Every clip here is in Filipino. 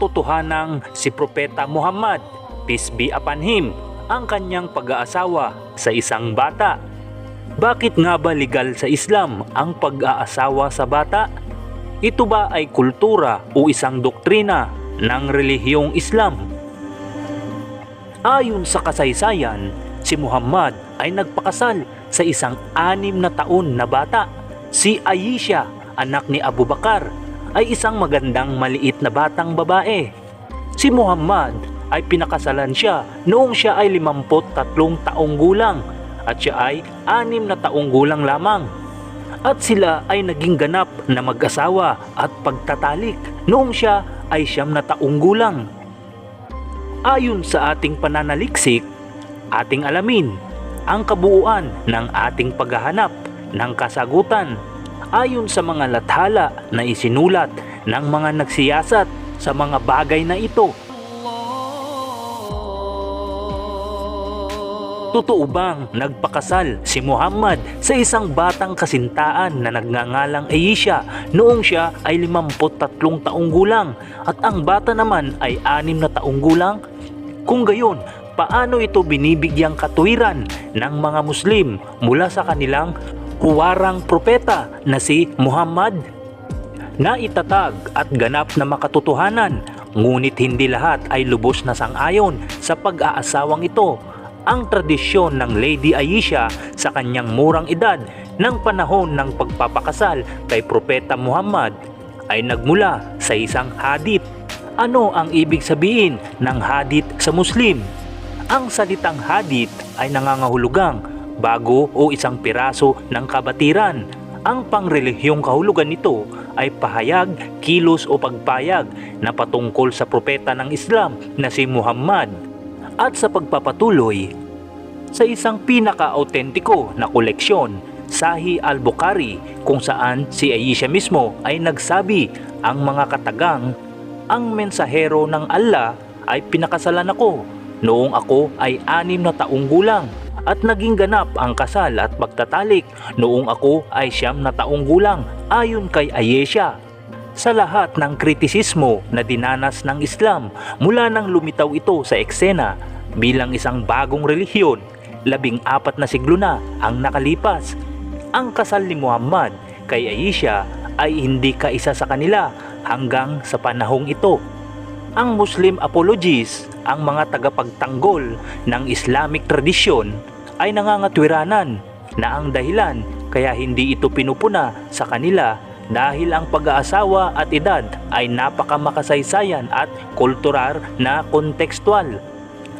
ang katotohanang si Propeta Muhammad, peace be upon him, ang kanyang pag-aasawa sa isang bata. Bakit nga ba legal sa Islam ang pag-aasawa sa bata? Ito ba ay kultura o isang doktrina ng relihiyong Islam? Ayon sa kasaysayan, si Muhammad ay nagpakasal sa isang anim na taon na bata. Si Aisha, anak ni Abu Bakar, ay isang magandang maliit na batang babae. Si Muhammad ay pinakasalan siya noong siya ay 53 taong gulang at siya ay anim na taong gulang lamang. At sila ay naging ganap na mag-asawa at pagtatalik noong siya ay siyam na taong gulang. Ayon sa ating pananaliksik, ating alamin ang kabuuan ng ating paghahanap ng kasagutan ayon sa mga lathala na isinulat ng mga nagsiyasat sa mga bagay na ito. Totoo bang nagpakasal si Muhammad sa isang batang kasintaan na nagngangalang Aisha noong siya ay 53 taong gulang at ang bata naman ay 6 na taong gulang? Kung gayon, paano ito binibigyang katuwiran ng mga Muslim mula sa kanilang huwarang propeta na si Muhammad? Naitatag at ganap na makatotohanan, ngunit hindi lahat ay lubos na sangayon sa pag-aasawang ito ang tradisyon ng Lady Aisha sa kanyang murang edad ng panahon ng pagpapakasal kay Propeta Muhammad ay nagmula sa isang hadith. Ano ang ibig sabihin ng hadith sa Muslim? Ang salitang hadith ay nangangahulugang bago o isang piraso ng kabatiran. Ang pangrelihiyong kahulugan nito ay pahayag, kilos o pagpayag na patungkol sa propeta ng Islam na si Muhammad. At sa pagpapatuloy sa isang pinaka-autentiko na koleksyon, Sahih al-Bukhari, kung saan si Aisha mismo ay nagsabi ang mga katagang, ang mensahero ng Allah ay pinakasalan ako. Noong ako ay anim na taong gulang at naging ganap ang kasal at pagtatalik noong ako ay siyam na taong gulang ayon kay Ayesha sa lahat ng kritisismo na dinanas ng Islam mula nang lumitaw ito sa eksena bilang isang bagong relihiyon, labing apat na siglo na ang nakalipas. Ang kasal ni Muhammad kay Aisha ay hindi kaisa sa kanila hanggang sa panahong ito. Ang Muslim apologists, ang mga tagapagtanggol ng Islamic tradisyon ay nangangatwiranan na ang dahilan kaya hindi ito pinupuna sa kanila dahil ang pag-aasawa at edad ay napakamakasaysayan at kultural na kontekstual.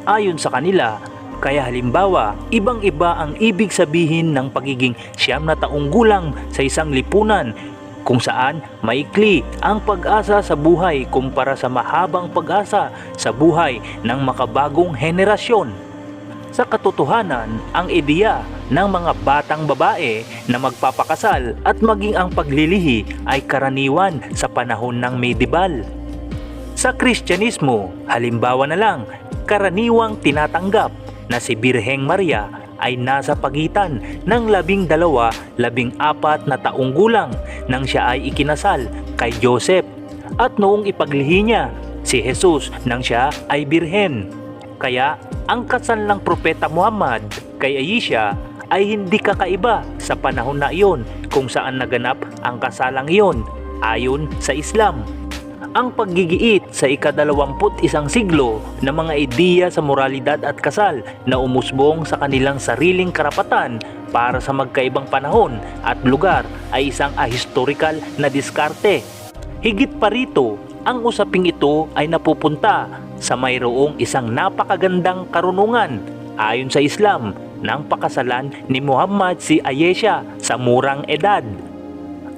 Ayon sa kanila, kaya halimbawa, ibang-iba ang ibig sabihin ng pagiging siyam na taong gulang sa isang lipunan kung saan maikli ang pag-asa sa buhay kumpara sa mahabang pag-asa sa buhay ng makabagong henerasyon. Sa katotohanan, ang ideya ng mga batang babae na magpapakasal at maging ang paglilihi ay karaniwan sa panahon ng medieval. Sa Kristyanismo, halimbawa na lang, karaniwang tinatanggap na si Birheng Maria ay nasa pagitan ng labing dalawa, labing apat na taong gulang nang siya ay ikinasal kay Joseph at noong ipaglihi niya si Jesus nang siya ay birhen. Kaya ang kasal ng propeta Muhammad kay Aisha ay hindi kakaiba sa panahon na iyon kung saan naganap ang kasalang iyon ayon sa Islam ang paggigiit sa ikadalawamput isang siglo ng mga ideya sa moralidad at kasal na umusbong sa kanilang sariling karapatan para sa magkaibang panahon at lugar ay isang ahistorikal na diskarte. Higit pa rito, ang usaping ito ay napupunta sa mayroong isang napakagandang karunungan ayon sa Islam ng pakasalan ni Muhammad si Ayesha sa murang edad.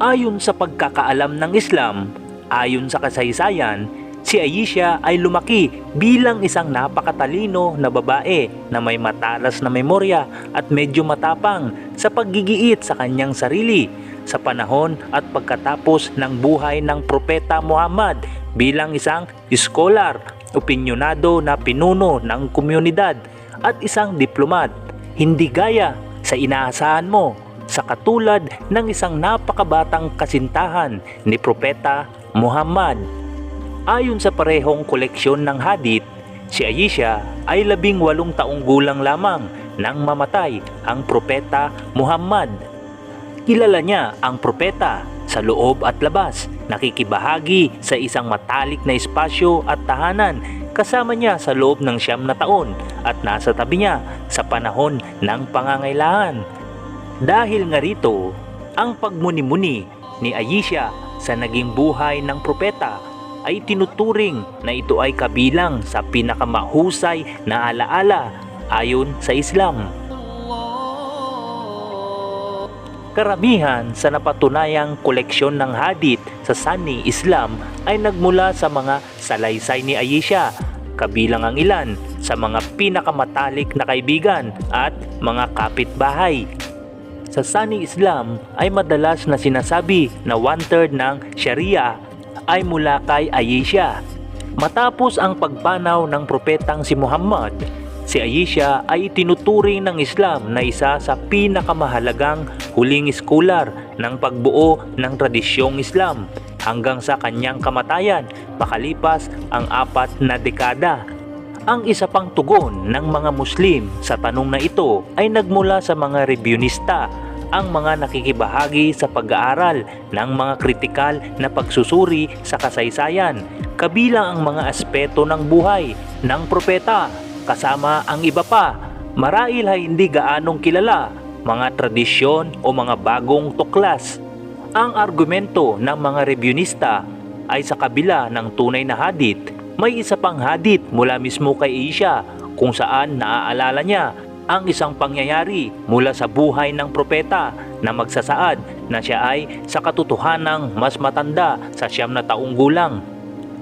Ayon sa pagkakaalam ng Islam, Ayon sa kasaysayan, si Aisha ay lumaki bilang isang napakatalino na babae na may matalas na memorya at medyo matapang sa paggigiit sa kanyang sarili sa panahon at pagkatapos ng buhay ng Propeta Muhammad bilang isang scholar, opinyonado na pinuno ng komunidad at isang diplomat. Hindi gaya sa inaasahan mo sa katulad ng isang napakabatang kasintahan ni Propeta Muhammad. Ayon sa parehong koleksyon ng hadith, si Aisha ay labing walong taong gulang lamang nang mamatay ang propeta Muhammad. Kilala niya ang propeta sa loob at labas, nakikibahagi sa isang matalik na espasyo at tahanan kasama niya sa loob ng siyam na taon at nasa tabi niya sa panahon ng pangangailangan. Dahil nga rito, ang pagmuni-muni ni Aisha sa naging buhay ng propeta ay tinuturing na ito ay kabilang sa pinakamahusay na alaala ayon sa Islam. Karamihan sa napatunayang koleksyon ng hadith sa Sunni Islam ay nagmula sa mga salaysay ni Aisha, kabilang ang ilan sa mga pinakamatalik na kaibigan at mga kapitbahay. Sa Sunni Islam ay madalas na sinasabi na one-third ng Sharia ay mula kay Aisha. Matapos ang pagpanaw ng propetang si Muhammad, si Aisha ay tinuturing ng Islam na isa sa pinakamahalagang huling scholar ng pagbuo ng tradisyong Islam hanggang sa kanyang kamatayan makalipas ang apat na dekada. Ang isa pang tugon ng mga Muslim sa tanong na ito ay nagmula sa mga reviewista ang mga nakikibahagi sa pag-aaral ng mga kritikal na pagsusuri sa kasaysayan, kabilang ang mga aspeto ng buhay ng propeta, kasama ang iba pa, marahil ay hindi gaanong kilala, mga tradisyon o mga bagong tuklas. Ang argumento ng mga reviewista ay sa kabila ng tunay na hadith, may isa pang hadith mula mismo kay Isha kung saan naaalala niya ang isang pangyayari mula sa buhay ng propeta na magsasaad na siya ay sa katotohanang mas matanda sa siyam na taong gulang.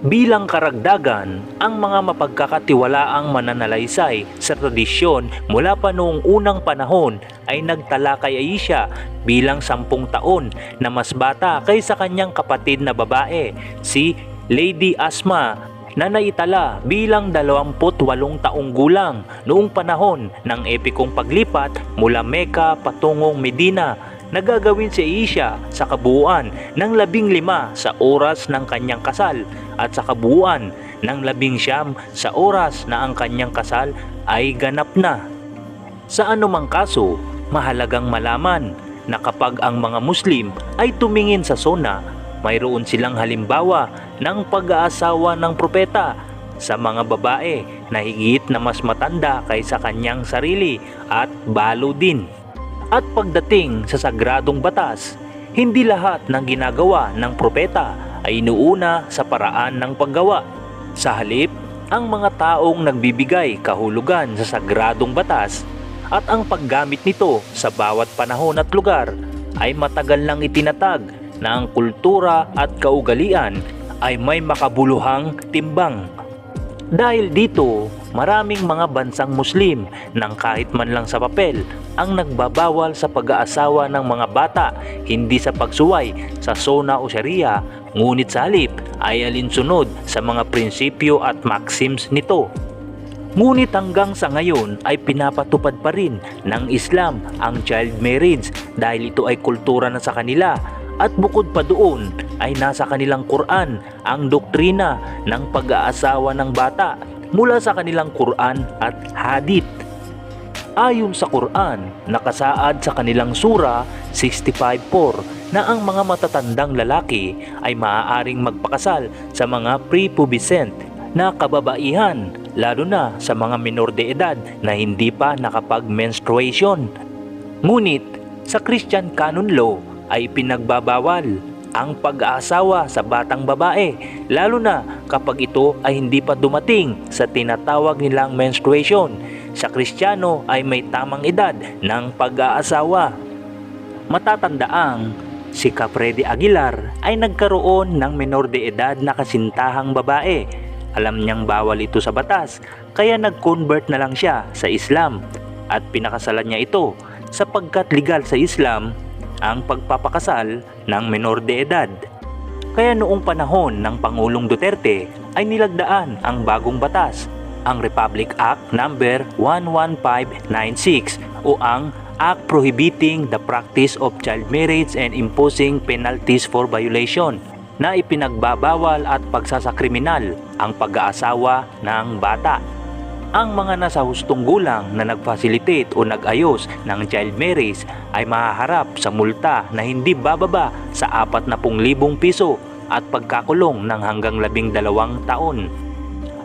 Bilang karagdagan, ang mga mapagkakatiwalaang mananalaysay sa tradisyon mula pa noong unang panahon ay nagtala kay Aisha bilang sampung taon na mas bata kaysa kanyang kapatid na babae, si Lady Asma na naitala bilang 28 taong gulang noong panahon ng epikong paglipat mula Mecca patungong Medina na gagawin si Aisha sa kabuuan ng labing lima sa oras ng kanyang kasal at sa kabuuan ng labing siyam sa oras na ang kanyang kasal ay ganap na. Sa anumang kaso, mahalagang malaman na kapag ang mga Muslim ay tumingin sa sona mayroon silang halimbawa ng pag-aasawa ng propeta sa mga babae na higit na mas matanda kaysa kanyang sarili at balo din. At pagdating sa sagradong batas, hindi lahat ng ginagawa ng propeta ay inuuna sa paraan ng paggawa. Sa halip, ang mga taong nagbibigay kahulugan sa sagradong batas at ang paggamit nito sa bawat panahon at lugar ay matagal nang itinatag na ang kultura at kaugalian ay may makabuluhang timbang. Dahil dito, maraming mga bansang Muslim nang kahit man lang sa papel ang nagbabawal sa pag-aasawa ng mga bata hindi sa pagsuway sa sona o sharia ngunit sa halip ay alinsunod sa mga prinsipyo at maxims nito. Ngunit hanggang sa ngayon ay pinapatupad pa rin ng Islam ang child marriage dahil ito ay kultura na sa kanila at bukod pa doon ay nasa kanilang Quran ang doktrina ng pag-aasawa ng bata mula sa kanilang Quran at Hadith. Ayon sa Quran, nakasaad sa kanilang sura 65.4 na ang mga matatandang lalaki ay maaaring magpakasal sa mga prepubescent na kababaihan lalo na sa mga minor de edad na hindi pa nakapag-menstruation. Ngunit sa Christian canon law ay pinagbabawal ang pag-aasawa sa batang babae lalo na kapag ito ay hindi pa dumating sa tinatawag nilang menstruation. Sa Kristiyano ay may tamang edad ng pag-aasawa. Matatandaang si Capredi Aguilar ay nagkaroon ng menor de edad na kasintahang babae. Alam niyang bawal ito sa batas kaya nag-convert na lang siya sa Islam at pinakasalan niya ito sapagkat legal sa Islam ang pagpapakasal ng menor de edad. Kaya noong panahon ng Pangulong Duterte ay nilagdaan ang bagong batas, ang Republic Act No. 11596 o ang Act Prohibiting the Practice of Child Marriage and Imposing Penalties for Violation. na ipinagbabawal at pagsasakriminal ang pag-aasawa ng bata. Ang mga nasa hustong gulang na nag-facilitate o nag-ayos ng child marriage ay mahaharap sa multa na hindi bababa sa 40,000 piso at pagkakulong ng hanggang 12 taon.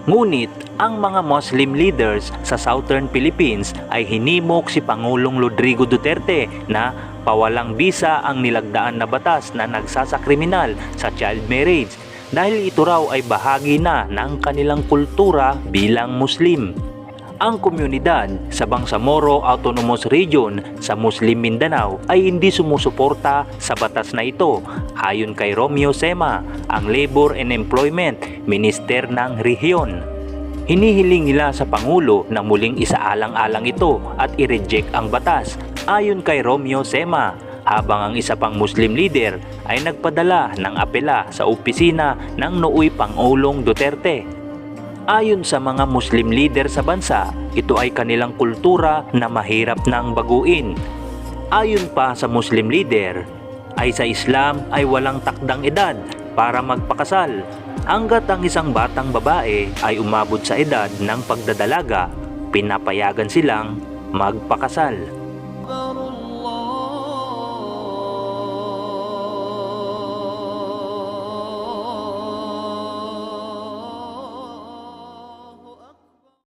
Ngunit ang mga Muslim leaders sa Southern Philippines ay hinimok si Pangulong Rodrigo Duterte na pawalang bisa ang nilagdaan na batas na nagsasakriminal sa child marriage dahil ito raw ay bahagi na ng kanilang kultura bilang Muslim. Ang komunidad sa Bangsamoro Autonomous Region sa Muslim Mindanao ay hindi sumusuporta sa batas na ito ayon kay Romeo Sema, ang Labor and Employment Minister ng rehiyon. Hinihiling nila sa Pangulo na muling isaalang-alang ito at i-reject ang batas ayon kay Romeo Sema habang ang isa pang Muslim leader ay nagpadala ng apela sa opisina ng nooy Pangulong Duterte. Ayon sa mga Muslim leader sa bansa, ito ay kanilang kultura na mahirap nang baguin. Ayon pa sa Muslim leader, ay sa Islam ay walang takdang edad para magpakasal. Hanggat ang isang batang babae ay umabot sa edad ng pagdadalaga, pinapayagan silang magpakasal.